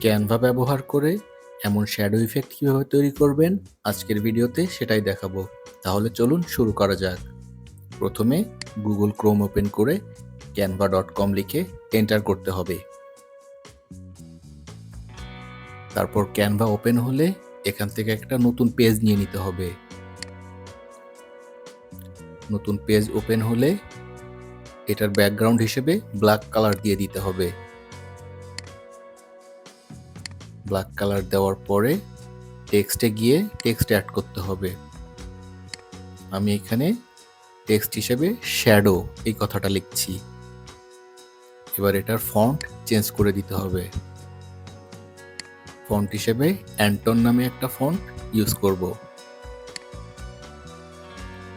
Canva ব্যবহার করে এমন শ্যাডো ইফেক্ট কীভাবে তৈরি করবেন আজকের ভিডিওতে সেটাই দেখাবো। তাহলে চলুন শুরু করা যাক। প্রথমে গুগল ক্রোম ওপেন করে ক্যানভা ডট কম লিখে এন্টার করতে হবে। তারপর ক্যানভা ওপেন হলে এখান থেকে একটা নতুন পেজ নিয়ে নিতে হবে। নতুন পেজ ওপেন হলে এটার ব্যাকগ্রাউন্ড হিসেবে ব্ল্যাক কালার দিয়ে দিতে হবে। ব্ল্যাক কালার দেওয়ার পরে টেক্সটে গিয়ে টেক্সট অ্যাড করতে হবে। আমি এখানে টেক্সট হিসেবে শ্যাডো এই কথাটা লিখছি। এবার এটার ফন্ট চেঞ্জ করে দিতে হবে। ফন্ট হিসেবে অ্যান্টন নামে একটা ফন্ট ইউজ করব।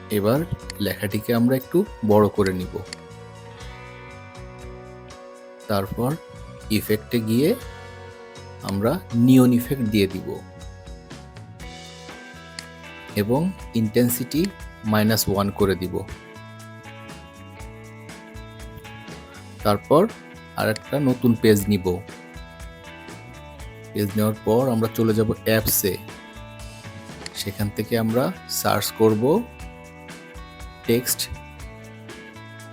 এবার লেখাটিকে আমরা একটু বড় করে নিব। তারপর ইফেক্টে গিয়ে আমরা নিয়ন ইফেক্ট দিয়ে দিব। এবং ইন্টেন্সিটি মাইনাস ওয়ান করে দিব। তারপর আর একটা নতুন পেজ নিব। পেজ নেওয়ার পর আমরা চলে যাব অ্যাপসে সেখান থেকে আমরা সার্চ করব টেক্সট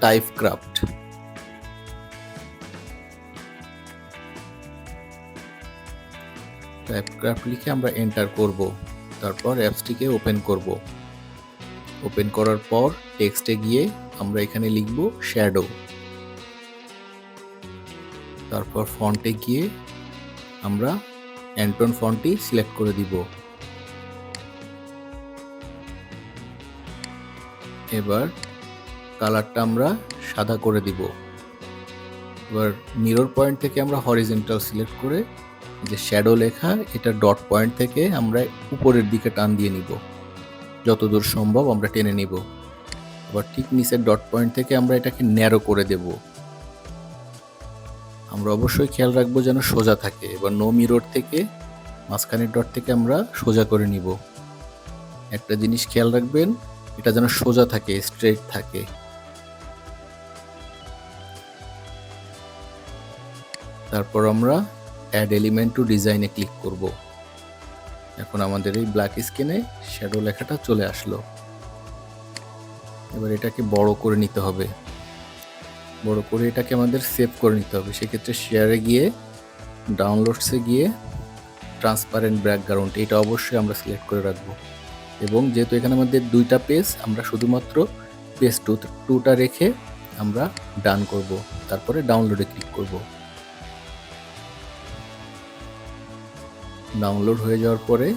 টাইপ ক্রাফট টাইপক্রাফট লিখে আমরা এন্টার করব। তারপর অ্যাপসটিকে ওপেন করব। ওপেন করার পর টেক্সটে গিয়ে আমরা এখানে লিখব শ্যাডো তারপর ফন্টে গিয়ে আমরা অ্যান্টন ফন্টটি সিলেক্ট করে দিব। এবার কালারটা আমরা সাদা করে দিব। এবার মিরর পয়েন্ট থেকে আমরা হরিজেন্টাল সিলেক্ট করে যে শ্যাডো লেখা, এটা ডট পয়েন্ট থেকে আমরা উপরের দিকে টান দিয়ে নিব। যতদূর সম্ভব আমরা টেনে নিব। আবার ঠিক নিচের ডট পয়েন্ট থেকে আমরা এটাকে ন্যারো করে দেব। আমরা অবশ্যই খেয়াল রাখব যেন সোজা থাকে, এবার নো মিরর থেকে মাঝখানের ডট থেকে আমরা সোজা করে নিব। একটা জিনিস খেয়াল রাখবেন, এটা যেন সোজা থাকে স্ট্রেট থাকে। তারপর আমরা অ্যাড এলিমেন্ট টু ডিজাইনে ক্লিক করব। এখন আমাদের এই ব্ল্যাক স্ক্রিনে শ্যাডো লেখাটা চলে আসলো। এবার এটাকে বড় করে নিতে হবে। বড় করে এটাকে আমাদের সেভ করে নিতে হবে। সেক্ষেত্রে শেয়ারে গিয়ে ডাউনলোডসে গিয়ে ট্রান্সপারেন্ট ব্যাকগ্রাউন্ড এটা অবশ্যই আমরা সিলেক্ট করে রাখব। এবং যেহেতু এখানে আমাদের দুইটা পেজ আমরা শুধুমাত্র পেজ টু টুটা রেখে আমরা ডান করব। তারপরে ডাউনলোডে ক্লিক করব। ডাউনলোড হয়ে যাওয়ার পরে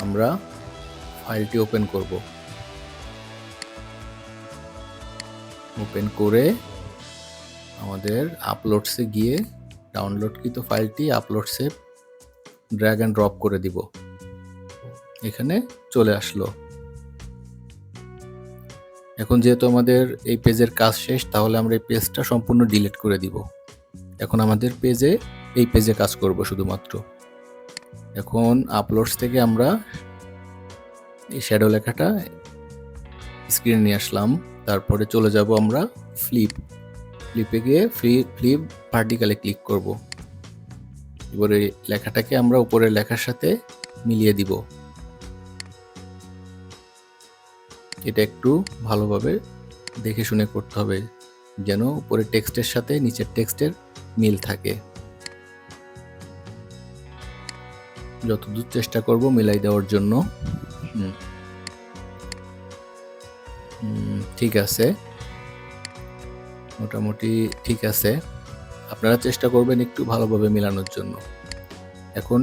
আমরা ফাইলটি ওপেন করব। ওপেন করে আমাদের আপলোডসে গিয়ে ডাউনলোডকৃত ফাইলটি আপলোডসে ড্র্যাগ অ্যান্ড ড্রপ করে দিব। এখানে চলে আসলো। এখন যেহেতু আমাদের এই পেজের কাজ শেষ, তাহলে আমরা এই পেজটা সম্পূর্ণ ডিলিট করে দিব। এখন আমাদের পেজে এই পেজে কাজ করব শুধুমাত্র। এখন আপলোডস থেকে আমরা এই শ্যাডো লেখাটা স্ক্রিনে নিয়ে আসলাম। তারপরে চলে যাব আমরা ফ্লিপ ফ্লিপে গিয়ে ফ্লি ফ্লিপ ভার্টিক্যালে ক্লিক করব। এবারে লেখাটাকে আমরা উপরের লেখার সাথে মিলিয়ে দিব। এটা একটু ভালোভাবে দেখে শুনে করতে হবে, যেন উপরের টেক্সটের সাথে নিচের টেক্সটের মিল থাকে। যতদূর চেষ্টা করব মিলাই দেওয়ার জন্য। ঠিক আছে। মোটামুটি ঠিক আছে। আপনারা চেষ্টা করবেন একটু ভালোভাবে মেলানোর জন্য। এখন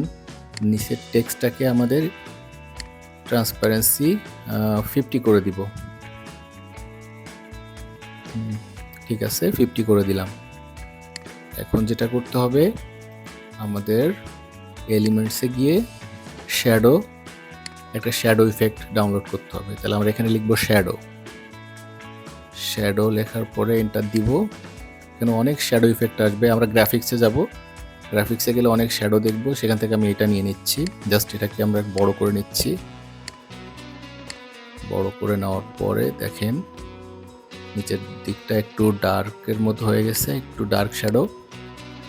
নিচের টেক্সটটাকে আমাদের ট্রান্সপারেন্সি ফিফটি করে দিব। ঠিক আছে ফিফটি করে দিলাম। এখন যেটা করতে হবে, আমাদের এলিমেন্টসে গিয়ে শ্যাডো একটা শ্যাডো ইফেক্ট ডাউনলোড করতে হবে। তাহলে আমরা এখানে লিখব শ্যাডো শ্যাডো লেখার পরে এন্টার দিব। এখানে অনেক শ্যাডো ইফেক্ট আসবে। আমরা গ্রাফিক্সে যাব। গ্রাফিক্সে গেলে অনেক শ্যাডো দেখব। সেখান থেকে আমি এটা নিয়ে নিচ্ছি। জাস্ট এটাকে আমরা বড় করে নিচ্ছি। বড় করে নেওয়ার পরে দেখেন, নিচের দিকটা একটু ডার্কের মতো হয়ে গেছে, একটু ডার্ক শ্যাডো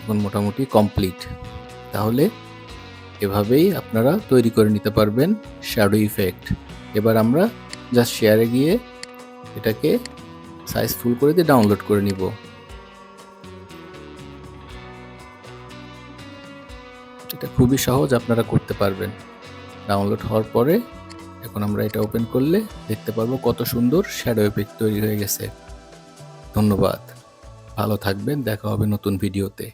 এখন মোটামুটি কমপ্লিট তাহলে এভাবেই আপনারা তৈরি করে নিতে পারবেন শ্যাডো ইফেক্ট এবার আমরা জাস্ট শেয়ারে গিয়ে এটাকে সাইজ ফুল করে দিয়ে ডাউনলোড করে নিব। এটা খুবই সহজ, আপনারা করতে পারবেন। ডাউনলোড হওয়ার পরে এখন আমরা এটা ওপেন করলে দেখতে পারব কত সুন্দর শ্যাডো এফেক্ট তৈরি হয়ে গেছে। ধন্যবাদ। ভালো থাকবেন, দেখা হবে নতুন ভিডিওতে